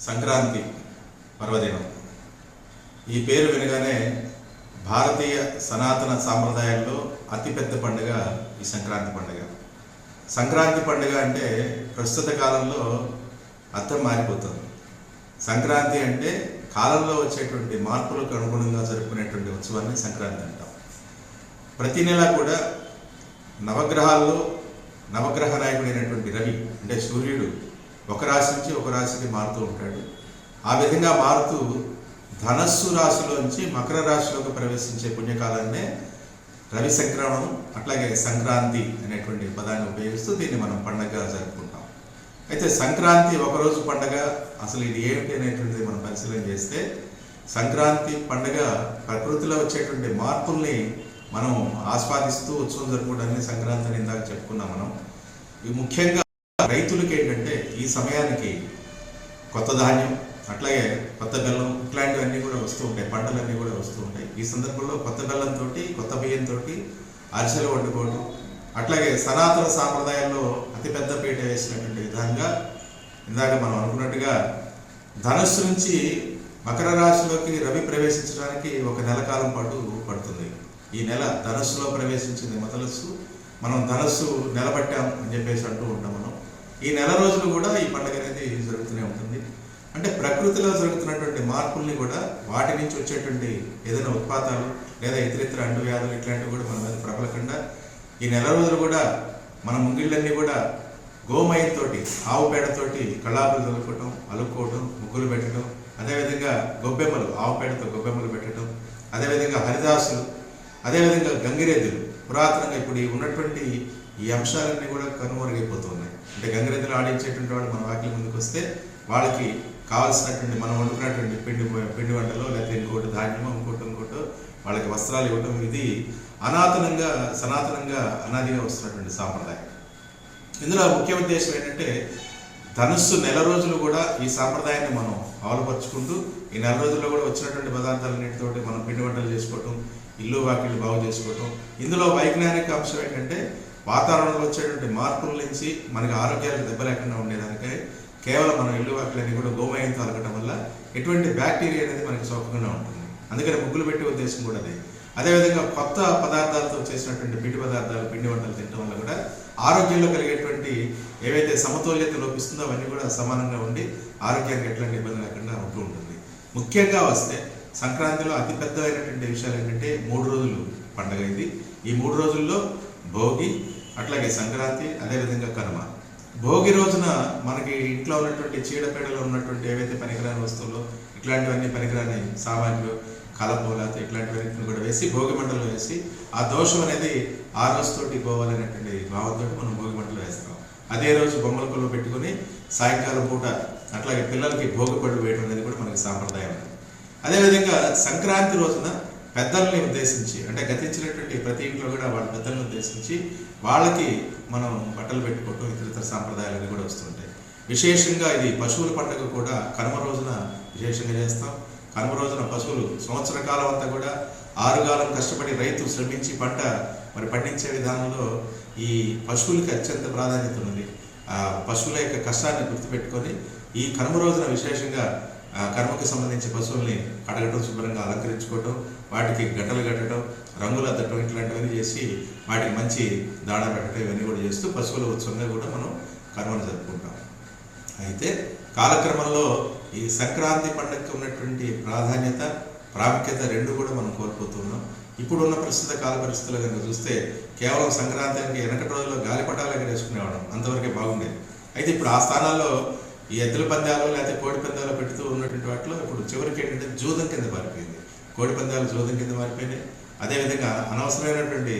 సంక్రాంతి పర్వదినం. ఈ పేరు వినగానే భారతీయ సనాతన సాంప్రదాయాల్లో అతిపెద్ద పండుగ ఈ సంక్రాంతి పండుగ. సంక్రాంతి పండుగ అంటే ప్రస్తుత కాలంలో అర్థం మారిపోతుంది. సంక్రాంతి అంటే కాలంలో వచ్చేటువంటి మార్పులకు అనుగుణంగా జరుపుకునేటువంటి ఉత్సవాన్ని సంక్రాంతి అంటాం. ప్రతి నెల కూడా నవగ్రహాల్లో నవగ్రహ నాయకుడైనటువంటి రవి అంటే సూర్యుడు ఒక రాశి నుంచి ఒక రాశికి మారుతూ ఉంటాడు. ఆ విధంగా మారుతూ ధనస్సు రాశిలోంచి మకర రాశిలోకి ప్రవేశించే పుణ్యకాలాన్నే రవి సంక్రమణం అట్లాగే సంక్రాంతి అనేటువంటి పదాన్ని ఉపయోగిస్తూ దీన్ని మనం పండగగా జరుపుకుంటాం. అయితే సంక్రాంతి ఒకరోజు పండగ అసలు ఇది ఏమిటి అనేటువంటిది మనం పరిశీలన చేస్తే సంక్రాంతి పండగ ప్రకృతిలో వచ్చేటువంటి మార్పుల్ని మనం ఆస్వాదిస్తూ ఉత్సవం జరుపుకోవడాన్ని సంక్రాంతి అని ఇందాక చెప్పుకున్నాం మనం. ఇది ముఖ్యంగా రైతులకి ఈ సమయానికి కొత్త ధాన్యం అట్లాగే కొత్త బెల్లం ఇట్లాంటివన్నీ కూడా వస్తూ ఉంటాయి పంటలన్నీ కూడా వస్తూ ఉంటాయి. ఈ సందర్భంలో కొత్త బెల్లంతో కొత్త బియ్యంతో అరిసెలు వండుకోవడం అట్లాగే సనాతన సాంప్రదాయాల్లో అతిపెద్ద పీట వేసినటువంటి విధంగా ఇందాక మనం అనుకున్నట్టుగా ధనుస్సు నుంచి మకర రాశిలోకి రవి ప్రవేశించడానికి ఒక నెల కాలం పాటు పడుతుంది. ఈ నెల ధనస్సులో ప్రవేశించింది మొదలస్సు మనం ధనస్సు నిలబట్టాం అని చెప్పేసి అంటూ ఉంటాం మనం. ఈ నెల రోజులు కూడా ఈ పండుగ అనేది జరుగుతూనే ఉంటుంది. అంటే ప్రకృతిలో జరుగుతున్నటువంటి మార్పుల్ని కూడా వాటి నుంచి వచ్చేటువంటి ఏదైనా ఉత్పాతాలు లేదా ఇతరితర అంటువ్యాధులు ఇట్లాంటివి కూడా మన మీద ప్రబలకుండా ఈ నెల రోజులు కూడా మన ముంగిళ్ళన్నీ కూడా గోమయంతోటి ఆవు పేడతోటి కళాపులు చదువుకోవటం అలుక్కోవటం ముగ్గులు పెట్టడం అదేవిధంగా గొబ్బెమ్మలు ఆవు పేడతో గొబ్బెమ్మలు పెట్టడం అదేవిధంగా హరిదాసులు అదేవిధంగా గంగిరెద్దులు పురాతనంగా ఇప్పుడు ఈ ఉన్నటువంటి ఈ అంశాలన్నీ కూడా కనుమరుగైపోతున్నాయి. అంటే గంగిరెద్దులు ఆడించేటువంటి వాళ్ళు మన వాకిలి ముందుకు వస్తే వాళ్ళకి కావాల్సినటువంటి మనం వండుకున్నటువంటి పిండి పిండి వంటలో లేకపోతే ఇంకోటి ధాన్యమో ఇంకోటి ఇంకోటి వాళ్ళకి వస్త్రాలు ఇవ్వటం ఇది అనాతనంగా సనాతనంగా అనాదిగా వస్తున్నటువంటి సాంప్రదాయం. ఇందులో ముఖ్య ఉద్దేశం ఏంటంటే ధనుస్సు నెల రోజులు కూడా ఈ సాంప్రదాయాన్ని మనం అవలపరుచుకుంటూ ఈ నెల రోజుల్లో కూడా వచ్చినటువంటి పదార్థాలన్నింటితోటి మనం పిండి వంటలు చేసుకోవటం ఇల్లు వాకిళ్ళు బాగు చేసుకోవటం. ఇందులో వైజ్ఞానిక అంశం ఏంటంటే వాతావరణంలో వచ్చేటువంటి మార్పుల నుంచి మనకి ఆరోగ్యాలకు దెబ్బ లేకుండా ఉండేదానికే కేవలం మనం ఇల్లు వాకిలన్నీ కూడా గోమయంతో అలగటం వల్ల ఎటువంటి బ్యాక్టీరియా అనేది మనకి సౌకర్యంగా ఉంటుంది. అందుకని ముగ్గులు పెట్టే ఉద్దేశం కూడా అదే. అదేవిధంగా కొత్త పదార్థాలతో చేసినటువంటి పిండి పదార్థాలు పిండి వంటలు తినడం వల్ల కూడా ఆరోగ్యంలో కలిగేటువంటి ఏవైతే సమతుల్యత లోపిస్తుందో అవన్నీ కూడా సమానంగా ఉండి ఆరోగ్యానికి ఎట్లాంటి ఇబ్బంది లేకుండా ఉంటూ ఉంటుంది. ముఖ్యంగా వస్తే సంక్రాంతిలో అతిపెద్దమైనటువంటి విషయాలు ఏంటంటే మూడు రోజులు పండగ ఇది. ఈ మూడు రోజుల్లో భోగి అట్లాగే సంక్రాంతి అదేవిధంగా కనుమ. భోగి రోజున మనకి ఇంట్లో ఉన్నటువంటి చీడపీడలో ఉన్నటువంటి ఏవైతే పనికిరాని వస్తువులు ఇట్లాంటివన్నీ పనికిరాని సామాన్లు కలపోలాత ఇట్లాంటివన్నీ కూడా వేసి భోగి మంటలు వేసి ఆ దోషం అనేది ఆ రోజుతోటి పోవాలనేటువంటి భావంతో మనం భోగి మంటలు వేస్తాం. అదే రోజు బొమ్మల కొలు పెట్టుకుని సాయంకాలం పూట అట్లాగే పిల్లలకి భోగి పళ్ళు వేయడం అనేది కూడా మనకి సాంప్రదాయం. అదేవిధంగా సంక్రాంతి రోజున పెద్దల్ని ఉద్దేశించి అంటే గతించినటువంటి ప్రతి ఇంట్లో కూడా వాళ్ళ పెద్దల్ని ఉద్దేశించి వాళ్ళకి మనం బట్టలు పెట్టుకోవటం ఇతర సాంప్రదాయాలన్నీ కూడా వస్తుంటాయి విశేషంగా ఇది పశువుల పండుగ కూడా కనుమ రోజున విశేషంగా చేస్తాం. కనుమ రోజున పశువులు సంవత్సర కాలం అంతా కూడా ఆరుగాలం కష్టపడి రైతు శ్రమించి పంట మరి పండించే విధానంలో ఈ పశువులకి అత్యంత ప్రాధాన్యత ఉన్నది. ఆ పశువుల యొక్క కష్టాన్ని గుర్తుపెట్టుకొని ఈ కనుమ రోజున విశేషంగా కర్మకి సంబంధించి పశువుల్ని కడగటం శుభ్రంగా అలంకరించుకోవటం వాటికి గట్టలు కట్టడం రంగులు అద్దటం ఇట్లాంటివన్నీ చేసి వాటికి మంచి దాణా పెట్టడం ఇవన్నీ కూడా చేస్తూ పశువుల ఉత్సవంగా కూడా మనం కర్మను జరుపుకుంటాం. అయితే కాలక్రమంలో ఈ సంక్రాంతి పండుగకి ఉన్నటువంటి ప్రాధాన్యత ప్రాముఖ్యత రెండు కూడా మనం కోల్పోతున్నాం ఇప్పుడున్న ప్రస్తుత కాల పరిస్థితులు కనుక చూస్తే కేవలం సంక్రాంతికి వెనకటి రోజుల్లో గాలిపటాలు ఎగరేసుకునేవాళ్ళం. అంతవరకే బాగుండేది. అయితే ఇప్పుడు ఆ స్థానాల్లో ఈ ఎద్దుల పందాలు లేకపోతే కోడి పందాలు పెడుతూ ఉన్నటువంటి వాటిలో ఇప్పుడు చివరికి ఏంటంటే జూదం కింద మారిపోయింది. కోడి పందాలు జూదం కింద మారిపోయినాయి. అదేవిధంగా అనవసరమైనటువంటి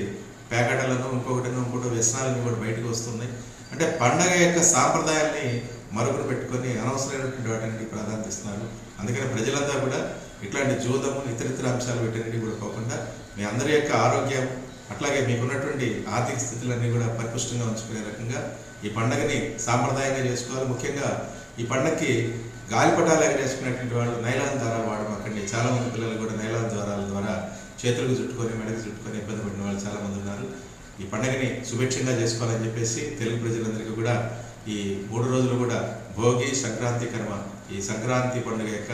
ప్యాకెట్లను ఇంకొకటినో ఇంకోటి వ్యసనాలను కూడా బయటకు వస్తున్నాయి. అంటే పండగ యొక్క సాంప్రదాయాల్ని మరుగున పెట్టుకొని అనవసరమైనటువంటి వాటిని ప్రాధాన్యత ఇస్తున్నారు. అందుకని ప్రజలంతా కూడా ఇట్లాంటి జూదము ఇతర ఇతర అంశాలు వీటన్నిటి కూడా పోకుండా మీ అందరి యొక్క ఆరోగ్యం అట్లాగే మీకున్నటువంటి ఆర్థిక స్థితులన్నీ కూడా పరిపుష్టంగా ఉంచుకునే రకంగా ఈ పండగని సాంప్రదాయంగా చేసుకోవాలి. ముఖ్యంగా ఈ పండక్కి గాలిపటాలు ఎగరేసుకునేటువంటి వాళ్ళు నైలాన్ ద్వారా వాడడం అక్కడ చాలామంది పిల్లలు కూడా నైలాన్ ద్వారాల ద్వారా చేతులకు చుట్టుకొని మెడకు చుట్టుకొని ఇబ్బంది పడిన వాళ్ళు చాలామంది ఉన్నారు. ఈ పండగని శుభేక్షంగా చేసుకోవాలని చెప్పేసి తెలుగు ప్రజలందరికీ కూడా ఈ మూడు రోజులు కూడా భోగి సంక్రాంతి కర్మ ఈ సంక్రాంతి పండుగ యొక్క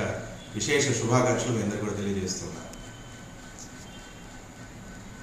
విశేష శుభాకాంక్షలు మీ అందరూ కూడా తెలియజేస్తున్నాను.